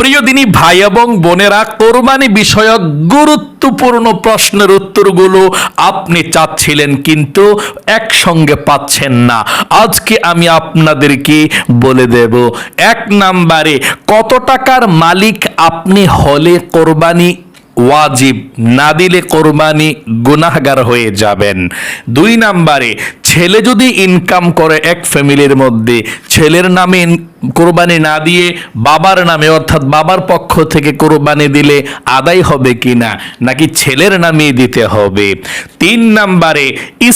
প্রিয় দিনী ভাই এবং বোনেরা, কোরবানি বিষয়ক গুরুত্বপূর্ণ প্রশ্নের উত্তরগুলো আপনি চাচ্ছিলেন কিন্তু একসঙ্গে পাচ্ছেন না। আজকে আমি আপনাদেরকে বলে দেব, এক নাম্বারে কত টাকার মালিক আপনি হলে কোরবানি ওয়াজিব, না দিলে কোরবানি গুনাহগার হয়ে যাবেন। দুই নাম্বারে ছেলে যদি ইনকাম করে এক ফ্যামিলির মধ্যে, ছেলের নামে কোরবানি না দিয়ে বাবার নামে, অর্থাৎ বাবার পক্ষ থেকে কোরবানি দিলে আদায় হবে কিনা, নাকি ছেলের নামে দিতে হবে? তিন নাম্বারে,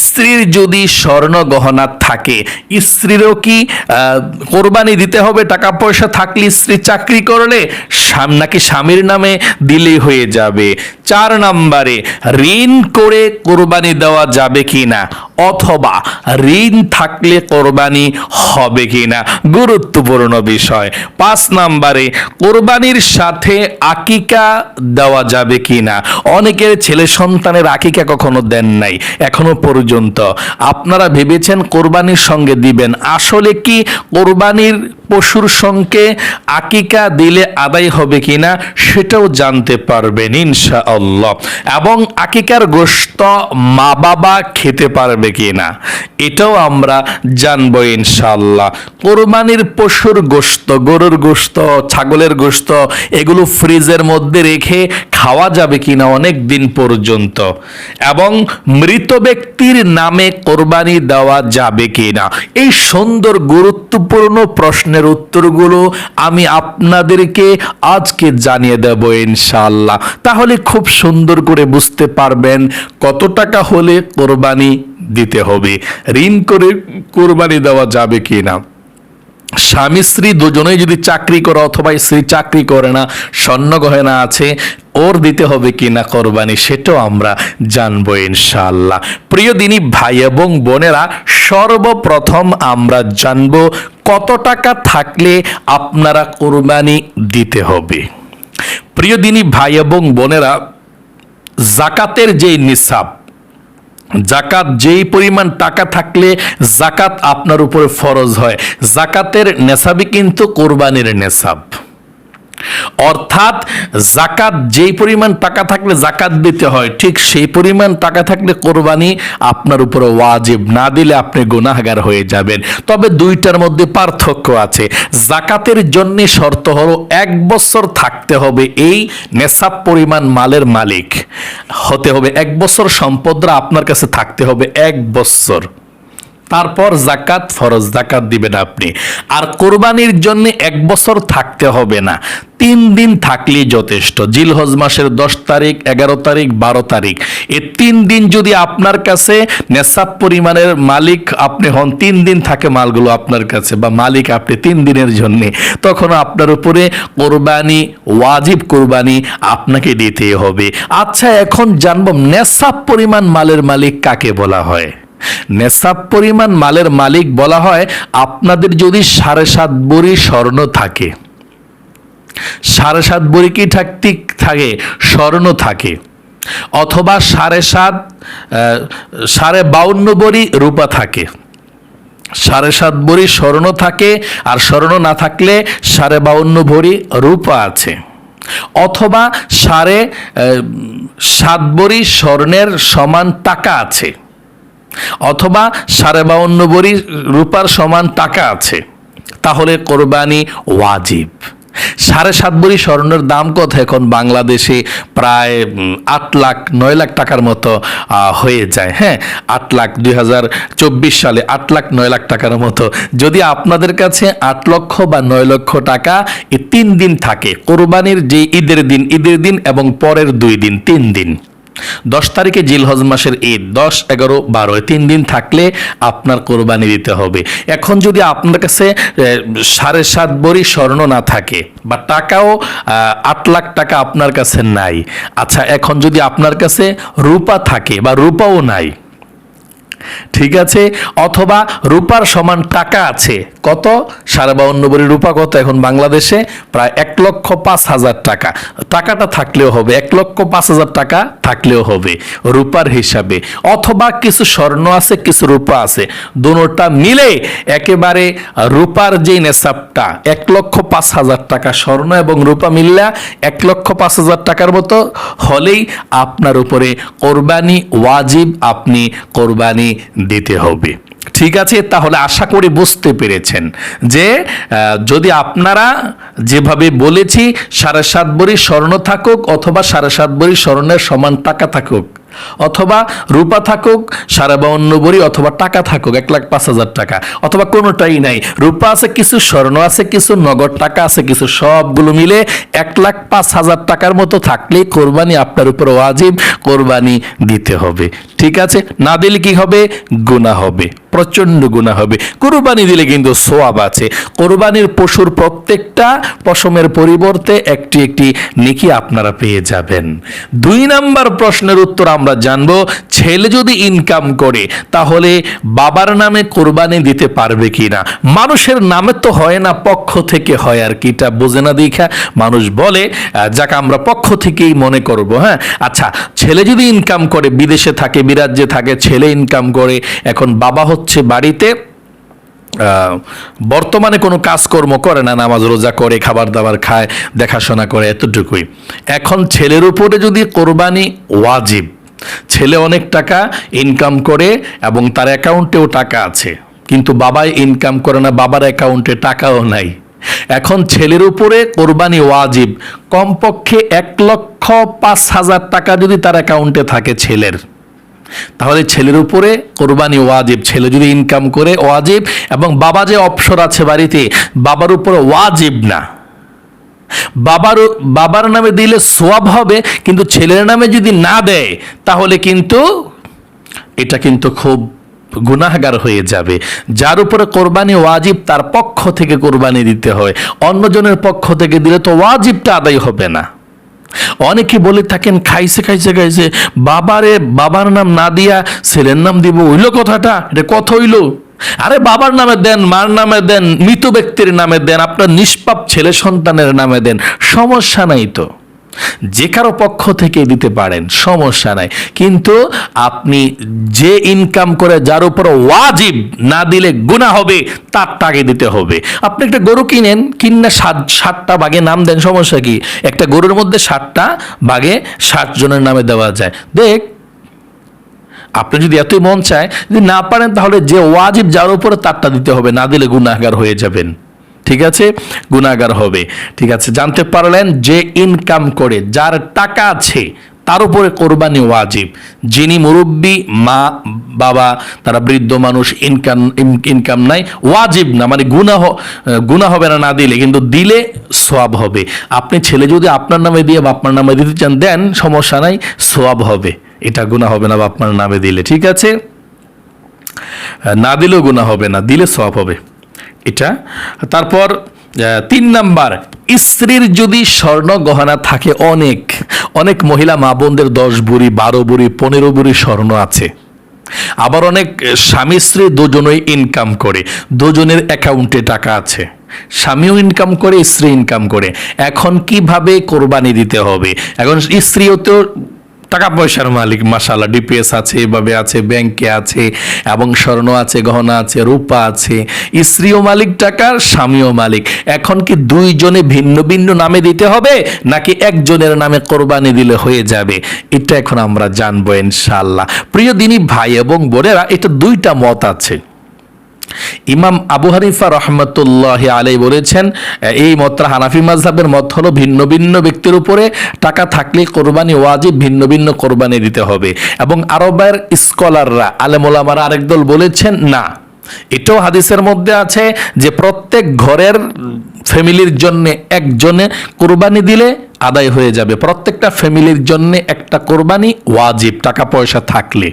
স্ত্রীর যদি স্বর্ণ গহনা থাকে, স্ত্রীরও কি কোরবানি দিতে হবে, টাকা পয়সা থাকলে স্ত্রী চাকরি করলে? নাকি স্বামীর নামে দিলেই হয়ে যাবে? চার নাম্বারে, ঋণ করে কোরবানি দেওয়া যাবে কি না অথবা ঋণ থাকলে কোরবানি হবে কিনা? গুরুত্বপূর্ণ বিষয়। পাঁচ নাম্বারে, কোরবানির সাথে আকিকা দেওয়া যাবে কিনা? অনেকের ছেলে সন্তানের আকিকা কখনো দেন নাই, এখনও পর্যন্ত। আপনারা ভেবেছেন কোরবানির সঙ্গে দিবেন। আসলে কি কোরবানির পশুর সঙ্গে আকিকা দিলে আদায় হবে কিনা সেটাও জানতে পারবেন ইনশাআল্লাহ। এবং আকিকার গোশত মা বাবা খেতে পারবে কিনা, এটাও আমরা জানব ইনশাআল্লাহ। কোরবানির পশুর গোশত, গরুর গোশত, ছাগলের গোশত, এগুলো ফ্রিজের মধ্যে রেখে খাওয়া যাবে কিনা অনেক দিন পর্যন্ত। এবং মৃত ব্যক্তির নামে কোরবানি দেওয়া যাবে কিনা, এই সুন্দর গুরুত্বপূর্ণ প্রশ্নের উত্তরগুলো আমি আপনাদেরকে আজকে জানিয়ে দেব ইনশাআল্লাহ। তাহলে খুব সুন্দর করে বুঝতে পারবেন কত টাকা হলে কোরবানি দিতে হবে। ঋণ করে কোরবানি দেওয়া যাবে কিনা? স্বামী স্ত্রী দুজনেই যদি চাকরি করে অথবা স্ত্রী চাকরি করে না, স্বর্ণ গহেনা আছে, ওর দিতে হবে কিনা কোরবানি, সেটাও আমরা জানব ইনশাআল্লাহ। প্রিয় দিনী ভাই এবং বোনেরা, সর্বপ্রথম আমরা জানব কত টাকা থাকলে আপনারা কোরবানি দিতে হবে। প্রিয় দিনী ভাই এবং বোনেরা, জাকাতের যে নিসাব জাকাত যেই পরিমাণ টাকা থাকলে জাকাত আপনার উপরে ফরজ হয়। জাকাতের নেশাবই কিন্তু কোরবানির নেশাব। অর্থাৎ জাকাত যেই পরিমাণ টাকা থাকলে জাকাত দিতে হয়, ঠিক সেই পরিমাণ টাকা থাকলে কোরবানি আপনার উপরে ওয়াজিব। না দিলে আপনি গুনাহগার হয়ে যাবেন। তবে দুইটার মধ্যে পার্থক্য আছে। জাকাতের জন্য শর্ত হলো এক বছর থাকতে হবে এই নেশাব পরিমাণ মালের মালিক। হতে হবে এক বছর সম্পদরা আপনার কাছে থাকতে হবে এক বছর। তারপর জাকাত ফরজ জাকাত দিবেন আপনি। আর কোরবানির জন্য এক বছর থাকতে হবে না। তিন দিন থাকলেই যথেষ্ট। জিলহজ মাসের দশ তারিখ, এগারো তারিখ, বারো তারিখ। এ তিন দিন যদি আপনার কাছে নেশাব পরিমাণের মালিক আপনি হন, তিন দিন থাকে মালগুলো আপনার কাছে বা মালিক আপনি তিন দিনের জন্য, তখন আপনার উপরে কোরবানি, ওয়াজিব কোরবানি আপনাকে দিতে হবে। আচ্ছা এখন জানব নেশাব পরিমাণ মালের মালিক কাকে বলা হয়? নেশাব পরিমাণ মালের মালিক বলা হয়, আপনাদের যদি সাড়ে সাত বড়ি স্বর্ণ থাকে। সাড়ে সাত বড়ি কি থাকতে থাকে, স্বর্ণ থাকে। অথবা সাড়ে সাত সাড়ে বাউন্ন বড়ি রূপা থাকে। সাড়ে সাত ভরি স্বর্ণ থাকে, আর স্বর্ণ না থাকলে সাড়ে বাউন্ন ভরি রূপা আছে। অথবা সাড়ে সাত ভরি স্বর্ণের সমান টাকা আছে। অথবা সাড়ে বাউন্ন ভরি রূপার সমান টাকা আছে, তাহলে কোরবানি ওয়াজিব। সাড়ে সাত ভরি স্বর্ণের দাম কত এখন বাংলাদেশে? প্রায় আট লাখ, নয় লাখ টাকার মতো হয়ে যায় হ্যাঁ? আট লাখ, দুই হাজার চব্বিশ সালে আট লাখ, নয় লাখ টাকার মতো। যদি আপনাদের কাছে আট লক্ষ বা নয় লক্ষ টাকা তিন দিন থাকে, কোরবানির যে ঈদের দিন ঈদের দিন এবং পরের দুই দিন, তিন দিন। দশ তারিখে জিলহজ মাসের ঈদ, দশ, এগারো, বারো তিন দিন থাকলে আপনার কোরবানি দিতে হবে। এখন যদি আপনার কাছে সাড়ে সাত বড়ি স্বর্ণ না থাকে বা টাকাও আট লাখ টাকা আপনার কাছে নাই আচ্ছা এখন যদি আপনার কাছে রূপা থাকে বা রূপাও নাই ঠিক আছে? অথবা রূপার সমান টাকা আছে। কত? সাড়ে বাউন্ন ভরি রূপা কত এখন বাংলাদেশে? প্রায় এক লক্ষ পাঁচ হাজার টাকা। টাকাটা থাকলেও হবে, এক লক্ষ পাঁচ হাজার টাকা থাকলেও হবে রূপার হিসাবে। অথবা কিছু স্বর্ণ আছে, কিছু রূপা আছে। দুটোটা মিলে একেবারে রূপার যে নেশাবটা এক লক্ষ পাঁচ হাজার টাকা স্বর্ণ এবং রূপা মিললা, এক লক্ষ পাঁচ হাজার টাকার মতো হলেই আপনার উপরে কোরবানি ওয়াজিব আপনি কোরবানি দিতে হবে। ঠিক আছে? তাহলে আশা করি বুঝতে পেরেছেন যে যদি আপনারা যেভাবে বলেছি, সাড়ে সাত বড়ি স্বর্ণ থাকুক অথবা সাড়ে সাত বড়ি স্বর্ণের সমান টাকা থাকুক অথবা রূপা থাকুক সাড়ে বাউন্ন বড়ি, অথবা টাকা থাকুক, এক লাখ পাঁচ হাজার টাকা, অথবা কোনোটাই নাই। রূপা আছে কিছু স্বর্ণ, আছে কিছু নগদ টাকা, আছে কিছু সবগুলো মিলে এক লাখ পাঁচ হাজার টাকার মতো থাকলেই কোরবানি আপনার উপর ওয়াজিব, কোরবানি দিতে হবে। ঠিক আছে? না দিলে কি হবে? গুণা হবে প্রচণ্ড গুণা হবে। কোরবানি দিলে কিন্তু সোয়াব আছে। কোরবানির পশুর প্রত্যেকটা পশমের পরিবর্তে একটি একটি নেকি আপনারা পেয়ে যাবেন। দুই নাম্বার প্রশ্নের উত্তর আমরা জানব, ছেলে যদি ইনকাম করে, তাহলে বাবার নামে কোরবানি দিতে পারবে কিনা? মানুষের নামে তো হয় না, পক্ষ থেকে হয়, আর কি এটা বোঝে না দেখা। মানুষ বলে যাকে আমরা পক্ষ থেকেই মনে করব হ্যাঁ? আচ্ছা ছেলে যদি ইনকাম করে, বিদেশে থাকে বিরাজ্যে থাকে, ছেলে ইনকাম করে, এখন বাবা হচ্ছে বাড়িতে বর্তমানে কোনো কাজকর্ম করে না, নামাজ রোজা করে খাবার দাবার খায়, দেখাশোনা করে, এতটুকুই। এখন ছেলের উপরে যদি কোরবানি ওয়াজিব ছেলে অনেক টাকা ইনকাম করে এবং তার অ্যাকাউন্টেও টাকা আছে। কিন্তু বাবাই ইনকাম করে না, বাবার অ্যাকাউন্টে টাকাও নাই। এখন ছেলের উপরে কোরবানি ওয়াজিব। কমপক্ষে এক লক্ষ পাঁচ হাজার টাকা যদি তার অ্যাকাউন্টে থাকে ছেলের। তাহলে ছেলের উপরে কোরবানি ওয়াজিব। ছেলে যদি ইনকাম করে ওয়াজিব এবং বাবা যে অপসর আছে বাড়িতে, বাবার উপরে ওয়াজিব না। বাবার বাবার নামে দিলে সোয়াব হবে, কিন্তু ছেলের নামে যদি না দেয়, তাহলে কিন্তু এটা কিন্তু খুব গুনাহগার হয়ে যাবে। যার উপরে কোরবানি ওয়াজিব, তার পক্ষ থেকে কোরবানি দিতে হয়। অন্যজনের পক্ষ থেকে দিলে তো ওয়াজিবটা আদায় হবে না। অনেকে বলে থাকেন, খাইছে খাইছে খাইছে, বাবারে, বাবার নাম না দিয়া ছেলের নাম দিব হইল কথাটা, এটা কথা হইল। আরে বাবার নামে দেন, মার নামে দেন, মৃত ব্যক্তির নামে দেন, আপনার নিষ্পাপ ছেলে সন্তানের নামে দেন, সমস্যা নাই তো। যে কারও পক্ষ থেকে দিতে পারেন, সমস্যা নাই। কিন্তু আপনি যে ইনকাম করে যার উপর ওয়াজিব না দিলে গুণা হবে, তার টাকে দিতে হবে। আপনি একটা গরু কিনেন কিনা সাত, সাতটা বাঘে নাম দেন, সমস্যা কি? একটা গরুর মধ্যে সাতটা বাঘে ষাট জনের নামে দেওয়া যায়। দেখ আপনি যদি এতই মন চায়, যদি না পারেন তাহলে যে ওয়াজিব যার উপরে তারটা দিতে হবে, না দিলে গুনাহগার হয়ে যাবেন। ঠিক আছে? গুনাহগার হবে। ঠিক আছে? জানতে পারলেন যে ইনকাম করে, যার টাকা আছে, তার উপরে কোরবানি ওয়াজিব। যিনি মুরব্বী, মা, বাবা, তারা বৃদ্ধ মানুষ ইনকাম ইনকাম নাই, ওয়াজিব না মানে গুনাহ গুনাহ হবে না না দিলে, কিন্তু দিলে সোয়াব হবে। আপনি ছেলে যদি আপনার নামে দিয়ে বাপমার নামে দিতে চান, দেন, সমস্যা নাই সোয়াব হবে। এটা গুনাহ হবে না বাপমার নামে দিলে, ঠিক আছে? না দিলেও গুনাহ হবে না, দিলে সওয়াব হবে। এটা, তারপর তিন নাম্বার, স্ত্রীর যদি স্বর্ণ গহনা থাকে অনেক অনেক মহিলা মা বোনদের দশ বুড়ি, বারো বুড়ি, পনেরো বুড়ি স্বর্ণ আছে। আবার অনেক স্বামী স্ত্রী দুজনেই ইনকাম করে, দুজনের অ্যাকাউন্টে টাকা আছে। স্বামীও ইনকাম করে, স্ত্রী ইনকাম করে। এখন কীভাবে কোরবানি দিতে হবে? এখন স্ত্রীও তো টাকা পয়সার মালিক মাসাল্লাহ ডিপিএস আছে, এভাবে আছে ব্যাংকে আছে, এবং স্বর্ণ আছে, গহনা আছে, রূপা আছে, স্ত্রীও মালিক, টাকার স্বামীও মালিক। এখন কি দুইজনে ভিন্ন ভিন্ন নামে দিতে হবে, নাকি একজনের নামে কোরবানি দিলে হয়ে যাবে? এটা এখন আমরা জানব ইনশাল্লাহ প্রিয় দিনী ভাই এবং বোনেরা, এটা দুইটা মত আছে। ইমাম আবু হানিফা রহমতুল্লাহ আলাই বলেছেন, এই মতটা হানাফি মাজহাবের মত হলো ভিন্ন ভিন্ন ব্যক্তির উপরে টাকা থাকলে কোরবানি ওয়াজিব, ভিন্ন ভিন্ন কোরবানি দিতে হবে। এবং আরবের স্কলাররা আলেমোলামারা আরেক দল বলেছেন, না। এটাও হাদিসের মধ্যে আছে যে প্রত্যেক ঘরের ফ্যামিলির জন্য একজনে কোরবানি দিলে আদায় হয়ে যাবে। প্রত্যেকটা ফ্যামিলির জন্য একটা কোরবানি ওয়াজিব, টাকা পয়সা থাকলে।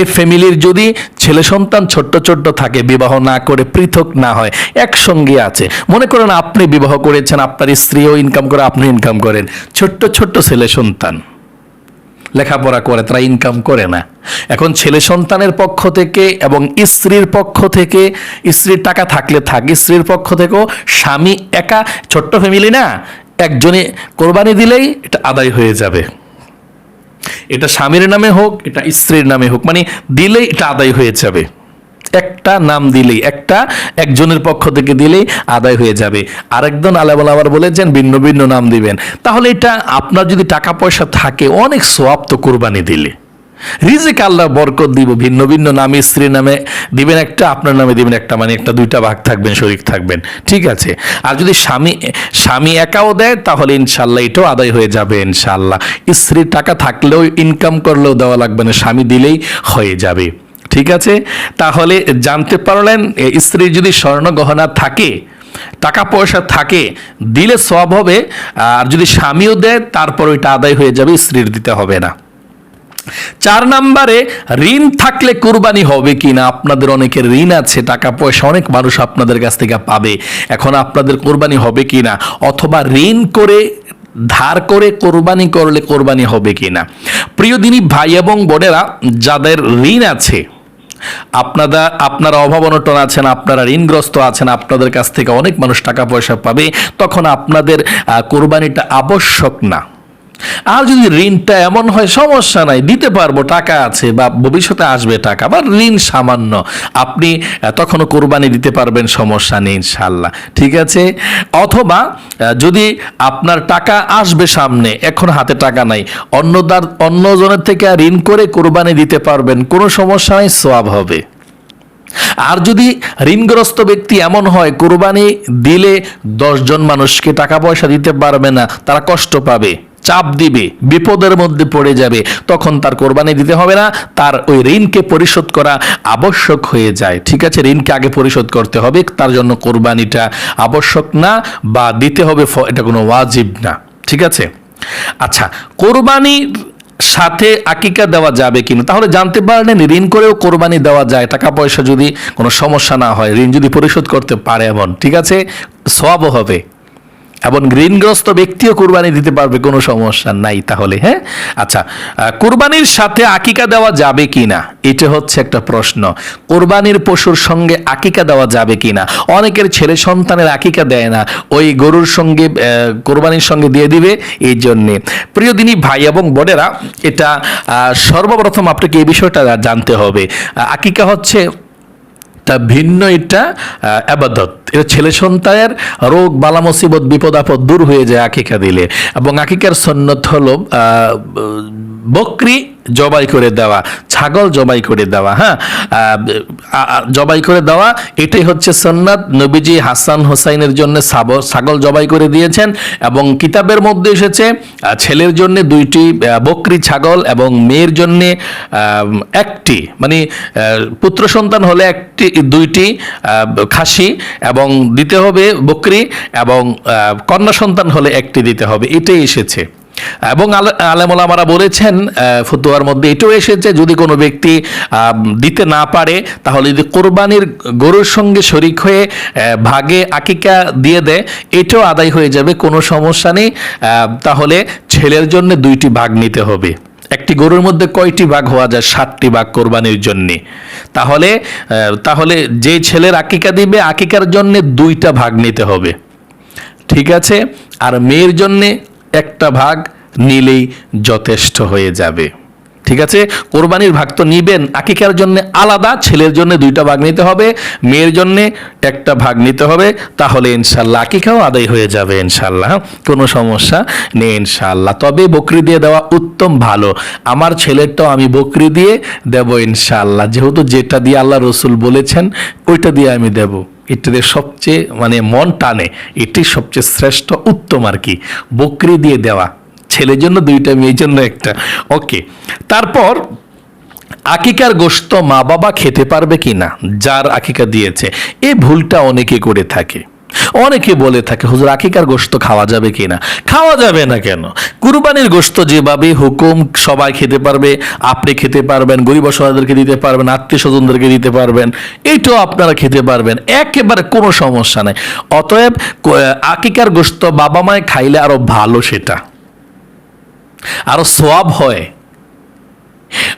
এ ফ্যামিলির যদি ছেলে সন্তান ছোট্ট ছোট্ট থাকে, বিবাহ না করে পৃথক না হয়, একসঙ্গে আছে, মনে করেন আপনি বিবাহ করেছেন, আপনার স্ত্রীও ইনকাম করে আপনি ইনকাম করেন, ছোট্ট ছোট্ট ছেলে সন্তান লেখাপড়া করে, তারা ইনকাম করে না। এখন ছেলে সন্তানের পক্ষ থেকে এবং স্ত্রীর পক্ষ থেকে, স্ত্রীর টাকা থাকলে থাক, স্ত্রীর পক্ষ থেকেও স্বামী একা, ছোট্ট ফ্যামিলি না, একজনে কোরবানি দিলেই এটা আদায় হয়ে যাবে। এটা স্বামীর নামে হোক, এটা স্ত্রীর নামে হোক মানে দিলেই এটা আদায় হয়ে যাবে। একটা নাম দিলেই, একটা একজনের পক্ষ থেকে দিলেই আদায় হয়ে যাবে। আরেকজন আলাবল আবার বলেছেন, ভিন্ন ভিন্ন নাম দিবেন। তাহলে এটা আপনার যদি টাকা পয়সা থাকে, অনেক সোয়াব তো কোরবানি দিলে। রিজিক আল্লাহ বরকত দিব, ভিন্ন ভিন্ন নামে, স্ত্রীর নামে, দিবেন একটা, আপনার নামে দিবেন একটা মানে একটা, দুইটা ভাগ থাকবেন, শরিক থাকবেন। ঠিক আছে? আর যদি স্বামী স্বামী একাও দেয়, তাহলে ইনশাল্লাহ এটাও আদায় হয়ে যাবে ইনশাল্লাহ স্ত্রীর টাকা থাকলেও ইনকাম করলেও দেওয়া লাগবে না, স্বামী দিলেই হয়ে যাবে। ঠিক আছে? তাহলে জানতে পারলেন স্ত্রীর যদি স্বর্ণ গহনা থাকে, টাকা পয়সা থাকে, দিলে সব হবে, আর যদি স্বামীও দেয়, তারপর ওইটা আদায় হয়ে যাবে, স্ত্রীর দিতে হবে না। চার নাম্বারে, ঋণ থাকলে কোরবানি হবে কি না আপনাদের অনেকের ঋণ আছে, টাকা পয়সা অনেক মানুষ আপনাদের কাছ থেকে পাবে। এখন আপনাদের কোরবানি হবে কি না অথবা ঋণ করে, ধার করে কোরবানি করলে কোরবানি হবে কি না প্রিয় দিনী ভাই এবং বোনেরা, যাদের ঋণ আছে আপনারা আপনারা অভাব অনটন আছেন, আপনারা ঋণগ্রস্ত আছেন, আপনাদের কাছ থেকে অনেক মানুষ টাকা পয়সা পাবে, তখন আপনাদের কোরবানিটা আবশ্যক না। আর যদি ঋণটা এমন হয়, সমস্যা নাই, দিতে পারব, টাকা আছে বা ভবিষ্যতে আসবে টাকা, বা ঋণ সামান্য, আপনি তখনও কোরবানি দিতে পারবেন, সমস্যা নেই ইনশাল্লাহ ঠিক আছে? অথবা যদি আপনার টাকা আসবে সামনে, এখন হাতে টাকা নাই অন্যদার অন্যজনের থেকে ঋণ করে কোরবানি দিতে পারবেন, কোনো সমস্যা নাই সোয়াব হবে। আর যদি ঋণগ্রস্ত ব্যক্তি এমন হয়, কোরবানি দিলে দশজন মানুষকে টাকা পয়সা দিতে পারবে না, তারা কষ্ট পাবে। চাপ দিবে, বিপদের মধ্যে পড়ে যাবে, তখন তার কোরবানি দিতে হবে না, তার ওই ঋণকে পরিশোধ করা আবশ্যক হয়ে যায়। ঠিক আছে, ঋণকে আগে পরিশোধ করতে হবে, তার জন্য কোরবানিটা আবশ্যক না, বা দিতে হবে এটা কোনো ওয়াজিব না। ঠিক আছে? আচ্ছা কোরবানির সাথে আকিকা দেওয়া যাবে কিনা? তাহলে জানতে পারলেন, ঋণ করেও কোরবানি দেওয়া যায় টাকা পয়সা যদি কোনো সমস্যা না হয়, ঋণ যদি পরিশোধ করতে পারে এমন, ঠিক আছে? সবও হবে। এবং ঋণগ্রস্ত ব্যক্তিও কোরবানি দিতে পারবে, কোনো সমস্যা নাই তাহলে হ্যাঁ? আচ্ছা কোরবানির সাথে আকিকা দেওয়া যাবে কি না এটা হচ্ছে একটা প্রশ্ন। কোরবানির পশুর সঙ্গে আকিকা দেওয়া যাবে কি না অনেকের ছেলে সন্তানের আকিকা দেয় না, ওই গরুর সঙ্গে কোরবানির সঙ্গে দিয়ে দিবে, এই জন্যে। প্রিয় দিনী ভাই এবং বোনেরা, এটা সর্বপ্রথম আপনাকে এই বিষয়টা জানতে হবে। আকিকা হচ্ছে তা ভিন্ন, এটা আবাদত। এটা ছেলে সন্তানের রোগ, বালা মুসিবত, বিপদ, আপদ দূর হয়ে যায় আকিকা দিলে। এবং আকিকার সন্ন্যত হলো বকরি জবাই করে দেওয়া, ছাগল জবাই করে দেওয়া হ্যাঁ? জবাই করে দেওয়া, এটাই হচ্ছে সন্ন্যাত। নবীজি হাসান হোসাইনের জন্য ছাগল জবাই করে দিয়েছেন এবং কিতাবের মধ্যে এসেছে ছেলের জন্য দুইটি বকরি ছাগল এবং মেয়ের জন্য একটি মানে পুত্র সন্তান হলে একটি দুইটি খাসি এবং দিতে হবে বকরি এবং কন্যা সন্তান হলে একটি দিতে হবে। এটাই এসেছে। এবং আলেমোলামারা বলেছেন ফতুয়ার মধ্যে এটাও এসেছে, যদি কোনো ব্যক্তি দিতে না পারে, তাহলে যদি কোরবানির গরুর সঙ্গে শরিক হয়ে ভাগে আকিকা দিয়ে দেয়, এটাও আদায় হয়ে যাবে, কোনো সমস্যা নেই। তাহলে ছেলের জন্য দুইটি ভাগ নিতে হবে। একটি গরুর মধ্যে কয়টি ভাগ হওয়া যায়? সাতটি ভাগ কোরবানির জন্য। তাহলে তাহলে যে ছেলের আকিকা দিবে, আকিকার জন্য দুইটা ভাগ নিতে হবে। ঠিক আছে? আর মেয়ের জন্যে একটা ভাগ নিলেই যথেষ্ট হয়ে যাবে। ঠিক আছে? কোরবানির ভাগ তো নিবেন, আকিকার জন্য আলাদা, ছেলের জন্য দুইটা ভাগ নিতে হবে, মেয়ের জন্য একটা ভাগ নিতে হবে, তাহলে ইনশাল্লাহ আকিকাও আদায় হয়ে যাবে ইনশাল্লাহ, কোনো সমস্যা নেই ইনশাল্লাহ। তবে বকরি দিয়ে দেওয়া উত্তম ভালো, আমার ছেলেরটাও আমি বকরি দিয়ে দেব ইনশাল্লাহ, যেহেতু যেটা দিয়ে আল্লাহ রসুল বলেছেন, ওইটা দিয়ে আমি দেব। এটাতে সবচেয়ে মানে মন টানে, এটি সবচেয়ে শ্রেষ্ঠ, উত্তম আর কি, বকরি দিয়ে দেওয়া। ছেলের জন্য দুইটা, মেয়ের জন্য একটা। ওকে তারপর, আকিকার গোস্ত মা বাবা খেতে পারবে কি না যার আকিকা দিয়েছে। এই ভুলটা অনেকে করে থাকে। অনেকে বলে থাকে, হুজুর, আকিকার গোস্ত খাওয়া যাবে কি না খাওয়া যাবে না কেন? কুরবানির গোস্ত যেভাবে হুকুম সবাই খেতে পারবে, আপনি খেতে পারবেন, গরিব অসহায়দেরকে দিতে পারবেন, আত্মীয় স্বজনদেরকে দিতে পারবেন এইটাও আপনারা খেতে পারবেন। একেবারে কোনো সমস্যা নেই। অতএব আকিকার গোস্ত বাবা মায় খাইলে আরও ভালো সেটা। আরও সোয়াব হয়।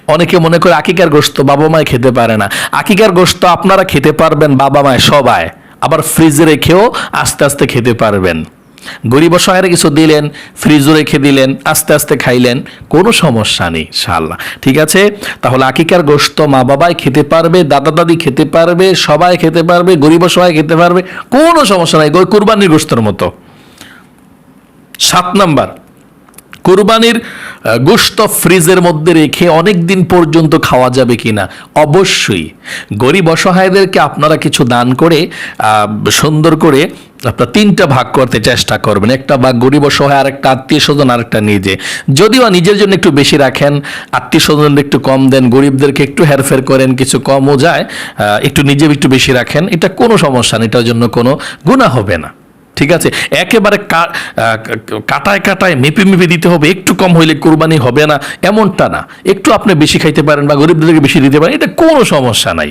অনেকে মনে করে আকিকার গোস্ত বাবা মায় খেতে পারে না। আকিকার গোস্ত আপনারা খেতে পারবেন বাবা মায় সবাই। আবার ফ্রিজে রেখেও আস্তে আস্তে খেতে পারবেন। গরিব অসহায়ের কিছু দিলেন, ফ্রিজও রেখে দিলেন, আস্তে আস্তে খাইলেন, কোনো সমস্যা নেই শাল্লাহ ঠিক আছে? তাহলে আকিকার গোস্ত মা বাবাই খেতে পারবে, দাদা দাদি খেতে পারবে, সবাই খেতে পারবে, গরিব অসহায় খেতে পারবে, কোনো সমস্যা নাই কুরবানির গোস্তর মতো। সাত নাম্বার। কুরবানির গোশত ফ্রিজের মধ্যে রেখে অনেক দিন পর্যন্ত খাওয়া যাবে কিনা? অবশ্যই। গরিব অসহায়দেরকে আপনারা কিছু দান করে সুন্দর করে আপনার তিনটা ভাগ করতে চেষ্টা করবেন। একটা ভাগ গরিব অসহায় আর একটা আত্মীয় স্বজন আর একটা নিজে। যদিও নিজের জন্য একটু বেশি রাখেন, আত্মীয় স্বজনদের একটু কম দেন, গরিবদেরকে একটু হেরফের করেন, কিছু কমও যায় একটু নিজে একটু বেশি রাখেন, এটা কোনো সমস্যা নেই, এটার জন্য কোনো গুণা হবে না। ঠিক আছে? একেবারে কাটায় কাটায় মেপে মেপে দিতে হবে, একটু কম হইলে কোরবানি হবে না, এমনটা না। একটু আপনি বেশি খাইতে পারেন বা গরিবদেরকে বেশি দিতে পারেন, এটা কোনো সমস্যা নাই।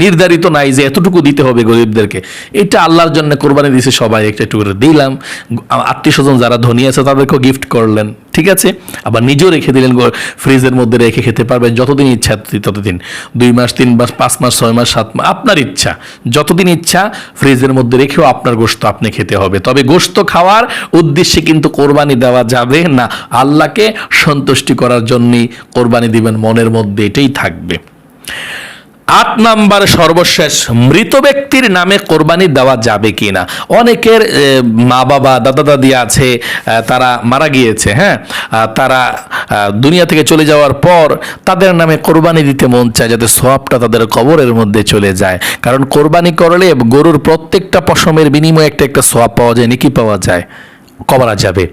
নির্ধারিত নাই যে এতটুকু দিতে হবে গরিবদেরকে। এটা আল্লাহর জন্য কোরবানি দিয়েছে সবাই, একটা একটু করে দিলাম। আত্মীয় স্বজন যারা ধনী আছে, তাদেরকেও গিফট করলেন, ঠিক আছে? আবার নিজেও রেখে দিলেন ফ্রিজের মধ্যে রেখে খেতে পারবেন, যতদিন ইচ্ছা ততদিন দুই মাস, তিন মাস, পাঁচ মাস, ছয় মাস, সাত মাস, আপনার ইচ্ছা। যতদিন ইচ্ছা ফ্রিজের মধ্যে রেখেও আপনার গোস্ত আপনি খেতে হবে। তবে গোস্ত খাওয়ার উদ্দেশ্যে কিন্তু কোরবানি দেওয়া যাবে না। আল্লাহকে সন্তুষ্টি করার জন্যই কোরবানি দিবেন, মনের মধ্যে এটাই থাকবে। আট নাম্বার সর্বশেষ, মৃত ব্যক্তির নামে কোরবানি দেওয়া যাবে কি না অনেকের মা বাবা, দাদা দাদি আছে তারা মারা গিয়েছে হ্যাঁ? তারা দুনিয়া থেকে চলে যাওয়ার পর তাদের নামে কোরবানি দিতে মন চায়, যাতে সোয়াবটা তাদের কবরের মধ্যে চলে যায়। কারণ কোরবানি করলে গরুর প্রত্যেকটা পশমের বিনিময়ে একটা একটা সোয়াব পাওয়া যায়, নাকি পাওয়া যায়। করা যাবে।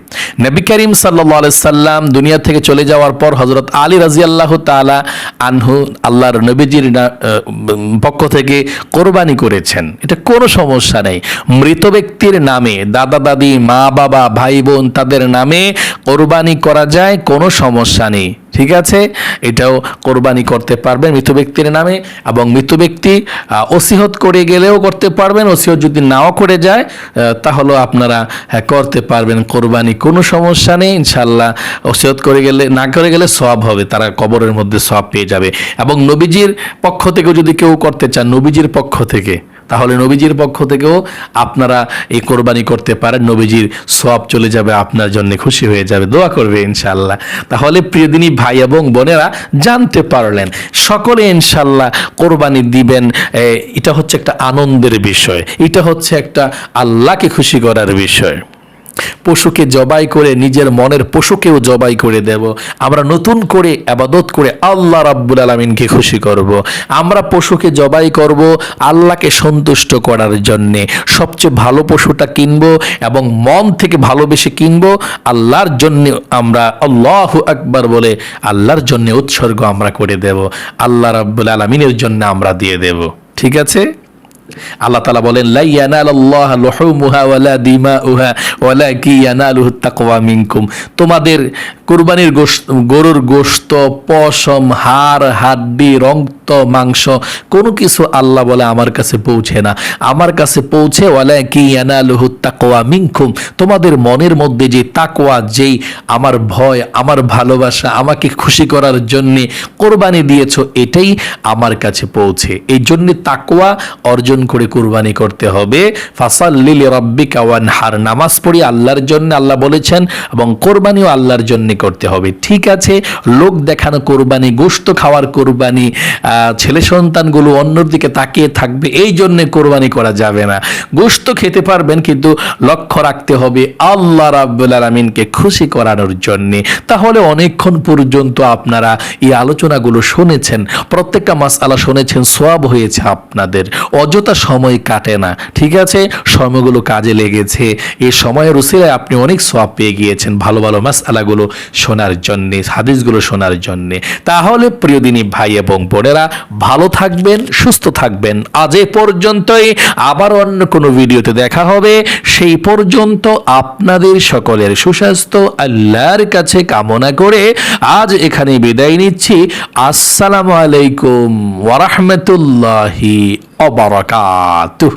নবী করিম সাল্লাহ সাল্লাম দুনিয়া থেকে চলে যাওয়ার পর হজরত আলী রাজি আল্লাহ তালা আনহু আল্লাহর নবীজির পক্ষ থেকে কোরবানি করেছেন। এটা কোনো সমস্যা নেই। মৃত ব্যক্তির নামে, দাদা দাদি, মা বাবা, ভাই বোন তাদের নামে কোরবানি করা যায়, কোনো সমস্যা নেই। ঠিক আছে? এটাও কোরবানি করতে পারবেন মৃত ব্যক্তির নামে এবং মৃত ব্যক্তি ওসিহত করে গেলেও করতে পারবেন ওসিহত যদি নাও করে যায় তাহলেও আপনারা হ্যাঁ, করতে পারবেন কোরবানি। কোনো সমস্যা নেই ইনশাল্লাহ ওসিহত করে গেলে না করে গেলে সব হবে তারা কবরের মধ্যে সব পেয়ে যাবে। এবং নবীজির পক্ষ থেকে যদি কেউ করতে চান নবীজির পক্ষ থেকে তাহলে নবীজির পক্ষ থেকেও আপনারা এই কোরবানি করতে পারেন। নবীজির সব চলে যাবে, আপনার জন্য খুশি হয়ে যাবে। দোয়া করবে ইনশাল্লাহ তাহলে প্রিয়দিনী ভাই এবং বোনেরা, জানতে পারলেন, সকলে ইনশাল্লাহ কোরবানি দিবেন এটা হচ্ছে একটা আনন্দের বিষয়। এটা হচ্ছে একটা আল্লাহকে খুশি করার বিষয়। পশুকে জবাই করে, নিজের মনের পশুকেও জবাই করে দেব। আমরা নতুন করে আবাদত করে আল্লাহ রাব্বুল আলমিনকে খুশি করব। আমরা পশুকে জবাই করব আল্লাহকে সন্তুষ্ট করার জন্যে। সবচেয়ে ভালো পশুটা কিনব এবং মন থেকে ভালোবেসে কিনব, আল্লাহর জন্য আমরা আল্লাহ আকবার বলে আল্লাহর জন্য উৎসর্গ আমরা করে দেব। আল্লাহ রাব্বুল আলমিনের জন্য আমরা দিয়ে দেব। ঠিক আছে? আল্লাহ তালা বলেন মিনকুম। তোমাদের কুরবানির গরুর গোশত পশম হাড় হাড্ডি রক্ত মাংস, কোনো কিছু আল্লাহ বলে আমার কাছে পৌঁছে না। আমার কাছে পৌঁছে, ওয়ালাকি ইয়ানালুহু তাকওয়া মিনকুম। তোমাদের মনের মধ্যে যে তাকওয়া, যেই আমার ভয়, আমার ভালোবাসা, আমাকে খুশি করার জন্যে কোরবানি দিয়েছ, এটাই আমার কাছে পৌঁছে। এই জন্য তাকওয়া অর্জন করে কোরবানি করতে হবে। ফাসাল্লিল রাব্বিকা ওয়ানহার। নামাজ পড়ি আল্লাহর জন্য আল্লাহ বলেছেন এবং কোরবানিও আল্লাহর জন্য করতে হবে। ঠিক আছে, লোক দেখানো কোরবানি গোস্ত খাওয়ার কোরবানি ছেলে সন্তানগুলো অন্যর দিকে তাকিয়ে থাকবে, এই জন্যে কোরবানি করা যাবে না। গোস্ত খেতে পারবেন, কিন্তু লক্ষ্য রাখতে হবে আল্লাহ রাব্বুল আলামিনকে খুশি করানোর জন্যে। তাহলে অনেকক্ষণ পর্যন্ত আপনারা এই আলোচনাগুলো শুনেছেন, প্রত্যেকটা মাসআলা শুনেছেন সোয়াব হয়েছে আপনাদের। অযথা সময় কাটে না, ঠিক আছে? সময়গুলো কাজে লেগেছে। এই সময়ের উসিলায় আপনি অনেক সোয়াব পেয়ে গিয়েছেন ভালো ভালো মাসআলাগুলো শোনার জন্যে, হাদিসগুলো শোনার জন্যে। তাহলে প্রিয়দিনী ভাই এবং বোনেরা ভালো থাকবেন, সুস্থ থাকবেন। আজ এ পর্যন্তই। আবার অন্য কোনো ভিডিওতে দেখা হবে। সেই পর্যন্ত আপনাদের সকলের সুস্বাস্থ্য, আল্লাহর কাছে কামনা করে আজ এখানে বিদায় নিচ্ছি। আসসালামু আলাইকুম ওয়ারাহমাতুল্লাহি অবরাকাতুহ